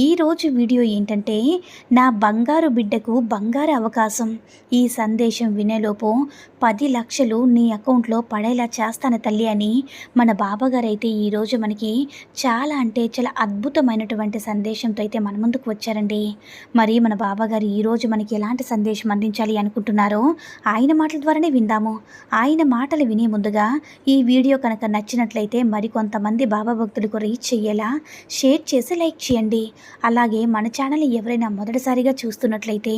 ఈరోజు వీడియో ఏంటంటే నా బంగారు బిడ్డకు బంగారు అవకాశం. ఈ సందేశం వినేలోపు పది లక్షలు నీ అకౌంట్లో పడేలా చేస్తాను తల్లి అని మన బాబాగారు అయితే ఈరోజు మనకి చాలా అంటే చాలా అద్భుతమైనటువంటి సందేశంతో అయితే మన ముందుకు వచ్చారండి. మరి మన బాబాగారు ఈరోజు మనకి ఎలాంటి సందేశం అందించాలి అనుకుంటున్నారో ఆయన మాటల ద్వారానే విందాము. ఆయన మాటలు వినే ముందుగా ఈ వీడియో కనుక నచ్చినట్లయితే మరికొంతమంది బాబా భక్తులకు రీచ్ అయ్యేలా షేర్ చేసి లైక్ చేయండి. అలాగే మన ఛానల్ని ఎవరైనా మొదటిసారిగా చూస్తున్నట్లయితే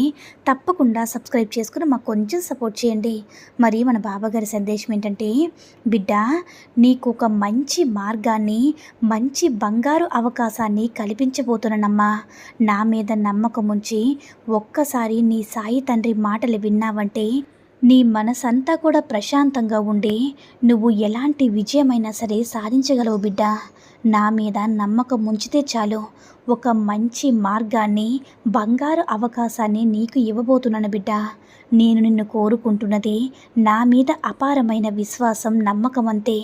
తప్పకుండా సబ్స్క్రైబ్ చేసుకుని మాకు కొంచెం సపోర్ట్ చేయండి. మరి మన బాబాగారి సందేశం ఏంటంటే బిడ్డ నీకు ఒక మంచి మార్గాన్ని మంచి బంగారు అవకాశాన్ని కల్పించబోతున్నానమ్మా. నా మీద నమ్మకం ఉంచి ఒక్కసారి నీ సాయి తండ్రి మాటలు విన్నావంటే నీ మనసంతా కూడా ప్రశాంతంగా ఉండి నువ్వు ఎలాంటి విజయమైనా సరే సాధించగలవు బిడ్డ. నా మీద నమ్మకం ఉంచితే చాలు. ఒక మంచి మార్గాన్ని బంగారు అవకాశాన్ని నీకు ఇవ్వబోతున్నాను బిడ్డ. నేను నిన్ను కోరుకుంటున్నది నా మీద అపారమైన విశ్వాసం నమ్మకం అంతే.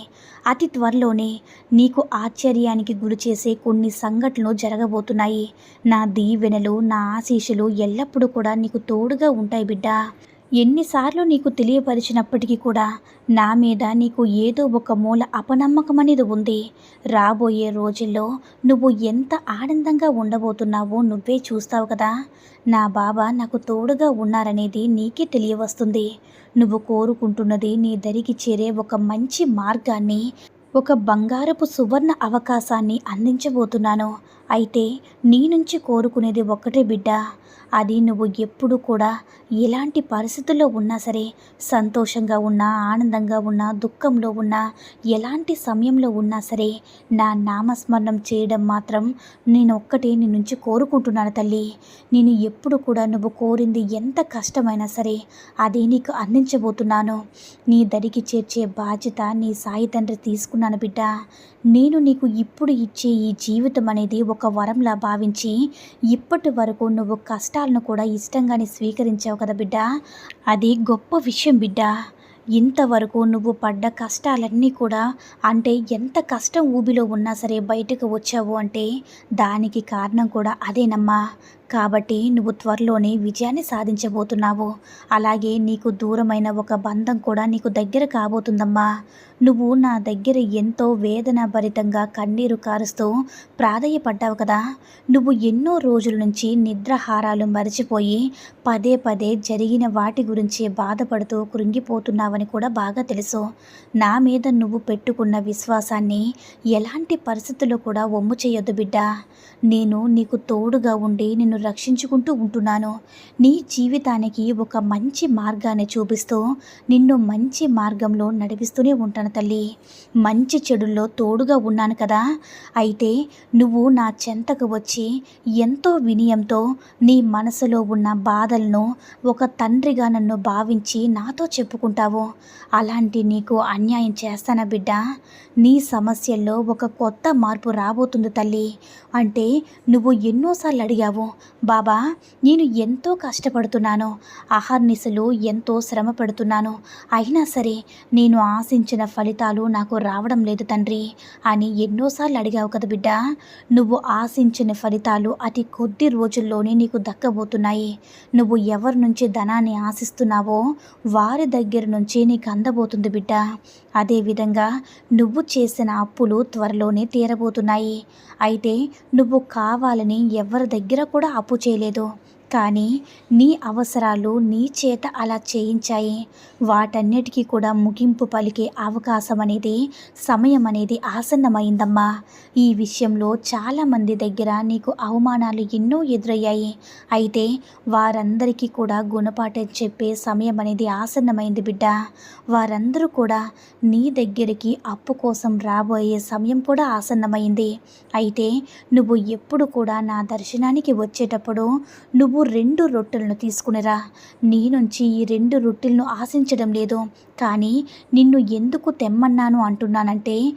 అతి త్వరలోనే నీకు ఆశ్చర్యానికి గురి చేసే కొన్ని సంఘటనలు జరగబోతున్నాయి. నా దీవెనలు నా ఆశీస్సులు ఎల్లప్పుడూ కూడా నీకు తోడుగా ఉంటాయి బిడ్డ. ఎన్నిసార్లు నీకు తెలియపరిచినప్పటికీ కూడా నా మీద నీకు ఏదో ఒక మూల అపనమ్మకం అనేది ఉంది. రాబోయే రోజుల్లో నువ్వు ఎంత ఆనందంగా ఉండబోతున్నావో నువ్వే చూస్తావు కదా. నా బాబా నాకు తోడుగా ఉన్నారనేది నీకే తెలియవస్తుంది. నువ్వు కోరుకుంటున్నది నీ దరికి చేరే ఒక మంచి మార్గాన్ని ఒక బంగారపు సువర్ణ అవకాశాన్ని అందించబోతున్నాను. అయితే నీ నుంచి కోరుకునేది ఒక్కటే బిడ్డ. అది నువ్వు ఎప్పుడు కూడా ఎలాంటి పరిస్థితుల్లో ఉన్నా సరే సంతోషంగా ఉన్నా ఆనందంగా ఉన్నా దుఃఖంలో ఉన్నా ఎలాంటి సమయంలో ఉన్నా సరే నా నామస్మరణం చేయడం మాత్రం నేను ఒక్కటే నీ నుంచి కోరుకుంటున్నాను తల్లి. నేను ఎప్పుడు కూడా నువ్వు కోరింది ఎంత కష్టమైనా సరే అది నీకు అందించబోతున్నాను. నీ దరికి చేర్చే బాధ్యత నీ సాయి తండ్రి తీసుకున్నాను బిడ్డ. నేను నీకు ఇప్పుడు ఇచ్చే ఈ జీవితం అనేది ఒక వరంలా భావించి ఇప్పటి వరకు నువ్వు కష్టాలను కూడా ఇష్టంగానే స్వీకరించావు కదా బిడ్డ. అది గొప్ప విషయం బిడ్డ. ఇంతవరకు నువ్వు పడ్డ కష్టాలన్నీ కూడా అంటే ఎంత కష్టం ఊబిలో ఉన్నా సరే బయటకు వచ్చావు అంటే దానికి కారణం కూడా అదేనమ్మా. కాబట్టి నువ్వు త్వరలోనే విజయాన్ని సాధించబోతున్నావు. అలాగే నీకు దూరమైన ఒక బంధం కూడా నీకు దగ్గర కాబోతుందమ్మా. నువ్వు నా దగ్గర ఎంతో వేదన భరితంగా కన్నీరు కారుస్తూ ప్రాధేయపడ్డావు కదా. నువ్వు ఎన్నో రోజుల నుంచి నిద్రహారాలు మరిచిపోయి పదే పదే జరిగిన వాటి గురించి బాధపడుతూ కృంగిపోతున్నావని కూడా బాగా తెలుసు. నా మీద నువ్వు పెట్టుకున్న విశ్వాసాన్ని ఎలాంటి పరిస్థితుల్లో కూడా ఒమ్ము చేయొద్దు బిడ్డ. నేను నీకు తోడుగా ఉండి నిన్ను రక్షించుకుంటూ ఉంటున్నాను. నీ జీవితానికి ఒక మంచి మార్గాన్ని చూపిస్తూ నిన్ను మంచి మార్గంలో నడిపిస్తూనే ఉంటాను తల్లి. మంచి చెడుల్లో తోడుగా ఉన్నాను కదా. అయితే నువ్వు నా చెంతకు వచ్చి ఎంతో వినయంతో నీ మనసులో ఉన్న బాధలను ఒక తండ్రిగా నన్ను భావించి నాతో చెప్పుకుంటావు. అలాంటి నీకు అన్యాయం చేస్తానా బిడ్డ? నీ సమస్యల్లో ఒక కొత్త మార్పు రాబోతుంది తల్లి. అంటే నువ్వు ఎన్నోసార్లు అడిగావు బాబా నేను ఎంతో కష్టపడుతున్నాను. అహర్నిశలు ఎంతో శ్రమ పెడుతున్నాను అయినా సరే నేను ఆశించిన ఫలితాలు నాకు రావడం లేదు తండ్రి అని ఎన్నోసార్లు అడిగావు కదా బిడ్డ. నువ్వు ఆశించిన ఫలితాలు అతి కొద్ది రోజుల్లోనే నీకు దక్కబోతున్నాయి. నువ్వు ఎవరి నుంచి ధనాన్ని ఆశిస్తున్నావో వారి దగ్గర నుంచి నీకు అందబోతుంది బిడ్డ. అదేవిధంగా నువ్వు చేసిన అప్పులు త్వరలోనే తీరబోతున్నాయి. అయితే నువ్వు కావాలని ఎవరి దగ్గర కూడా అప్పు చేయలేదు. కానీ నీ అవసరాలు నీ చేత అలా చేయించాయి. వాటన్నిటికీ కూడా ముగింపు పలికే అవకాశం అనేది సమయం అనేది ఆసన్నమైందమ్మా. ఈ విషయంలో చాలామంది దగ్గర నీకు అవమానాలు ఎన్నో ఎదురయ్యాయి. అయితే వారందరికీ కూడా గుణపాఠం చెప్పే సమయం అనేది ఆసన్నమైంది బిడ్డ. వారందరూ కూడా నీ దగ్గరికి అప్పు కోసం రాబోయే సమయం కూడా ఆసన్నమైంది. అయితే నువ్వు ఎప్పుడు కూడా నా దర్శనానికి వచ్చేటప్పుడు నువ్వు రెండు రొట్టెలను తీసుకునిరా. నీ నుంచి ఈ రెండు రొట్టెలను ఆశించడం లేదు. కానీ నిన్ను ఎందుకు తెమ్మన్నాను అంటున్నానంటే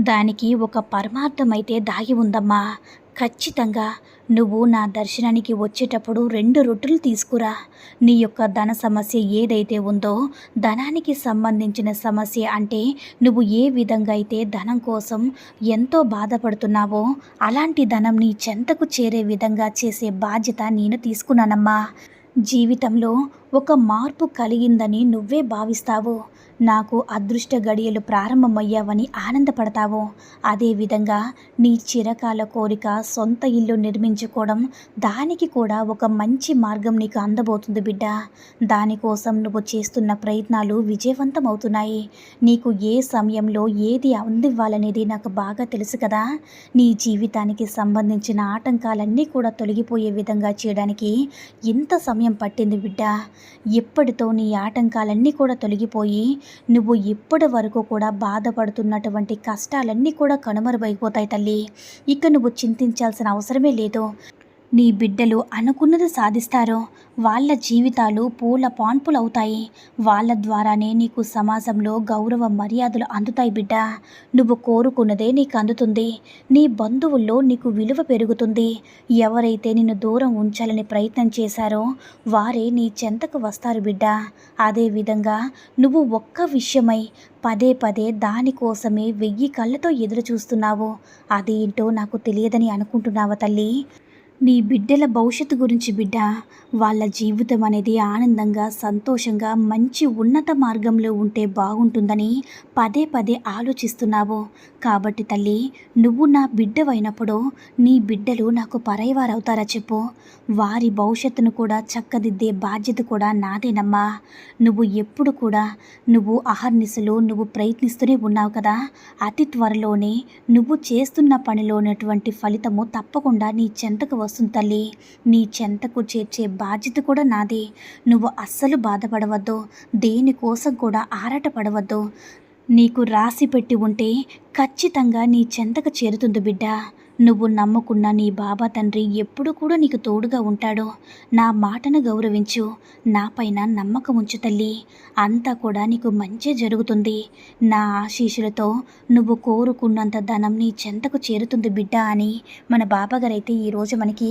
దానికి ఒక పరమార్థమైతే దాగి ఉందమ్మా. ఖచ్చితంగా నువ్వు నా దర్శనానికి వచ్చేటప్పుడు రెండు రొట్టెలు తీసుకురా. నీ యొక్క ధన సమస్య ఏదైతే ఉందో ధనానికి సంబంధించిన సమస్య అంటే నువ్వు ఏ విధంగా అయితే ధనం కోసం ఎంతో బాధపడుతున్నావో అలాంటి ధనం నీ చెంతకు చేరే విధంగా చేసే బాధ్యత నేను తీసుకున్నానమ్మా. జీవితంలో ఒక మార్పు కలిగిందని నువ్వే భావిస్తావు. నాకు అదృష్ట గడియలు ప్రారంభమయ్యావని ఆనందపడతావు. అదేవిధంగా నీ చిరకాల కోరిక సొంత ఇల్లు నిర్మించుకోవడం దానికి కూడా ఒక మంచి మార్గం నీకు అందబోతుంది బిడ్డ. దానికోసం నువ్వు చేస్తున్న ప్రయత్నాలు విజయవంతమవుతున్నాయి. నీకు ఏ సమయంలో ఏది అందివ్వాలనేది నాకు బాగా తెలుసు కదా. నీ జీవితానికి సంబంధించిన ఆటంకాలన్నీ కూడా తొలగిపోయే విధంగా చేయడానికి ఎంత సమయం పట్టింది బిడ్డ. ఎప్పటితో నీ ఆటంకాలన్నీ కూడా తొలగిపోయి నువ్వు ఇప్పటి వరకు కూడా బాధపడుతున్నటువంటి కష్టాలన్నీ కూడా కనుమరుగైపోతాయి తల్లి. ఇక నువ్వు చింతించాల్సిన అవసరమే లేదు. నీ బిడ్డలు అనుకున్నది సాధిస్తారో? వాళ్ళ జీవితాలు పూల పాన్పులవుతాయి. వాళ్ళ ద్వారానే నీకు సమాజంలో గౌరవ మర్యాదలు అందుతాయి బిడ్డ. నువ్వు కోరుకున్నదే నీకు అందుతుంది. నీ బంధువుల్లో నీకు విలువ పెరుగుతుంది. ఎవరైతే నిన్ను దూరం ఉంచాలని ప్రయత్నం చేశారో వారే నీ చెంతకు వస్తారు బిడ్డ. అదేవిధంగా నువ్వు ఒక్క విషయమై పదే పదే దానికోసమే వెయ్యి కళ్ళతో ఎదురు చూస్తున్నావు అదేంటో నాకు తెలియదని అనుకుంటున్నావా తల్లి? నీ బిడ్డల భవిష్యత్తు గురించి బిడ్డ వాళ్ళ జీవితం అనేది ఆనందంగా సంతోషంగా మంచి ఉన్నత మార్గంలో ఉంటే బాగుంటుందని పదే పదే ఆలోచిస్తున్నావు. కాబట్టి తల్లి నువ్వు నా బిడ్డవైనప్పుడు నీ బిడ్డలు నాకు పరైవారవుతారా చెప్పు. వారి భవిష్యత్తును కూడా చక్కదిద్దే బాధ్యత కూడా నాదేనమ్మా. నువ్వు ఎప్పుడు కూడా నువ్వు అహర్నిశలు నువ్వు ప్రయత్నిస్తూనే ఉన్నావు కదా. అతి త్వరలోనే నువ్వు చేస్తున్న పనిలోనటువంటి ఫలితము తప్పకుండా నీ చెంతకు కోసం తల్లి. నీ చెంతకు చేర్చే బాధ్యత కూడా నాదే. నువ్వు అస్సలు బాధపడవద్దు. దేనికోసం కూడా ఆరాటపడవద్దు. నీకు రాసి పెట్టి ఉంటే ఖచ్చితంగా నీ చెంతకు చేరుతుంది బిడ్డ. నువ్వు నమ్ముకున్న నీ బాబా తండ్రి ఎప్పుడు కూడా నీకు తోడుగా ఉంటాడు నా మాటను గౌరవించు నాపైన నమ్మకం ఉంచు తల్లి. అంతా కూడా నీకు మంచి జరుగుతుంది. నా ఆశీస్సులతో నువ్వు కోరుకున్నంత ధనం నీ చెంతకు చేరుతుంది బిడ్డ అని మన బాబాగారైతే ఈరోజు మనకి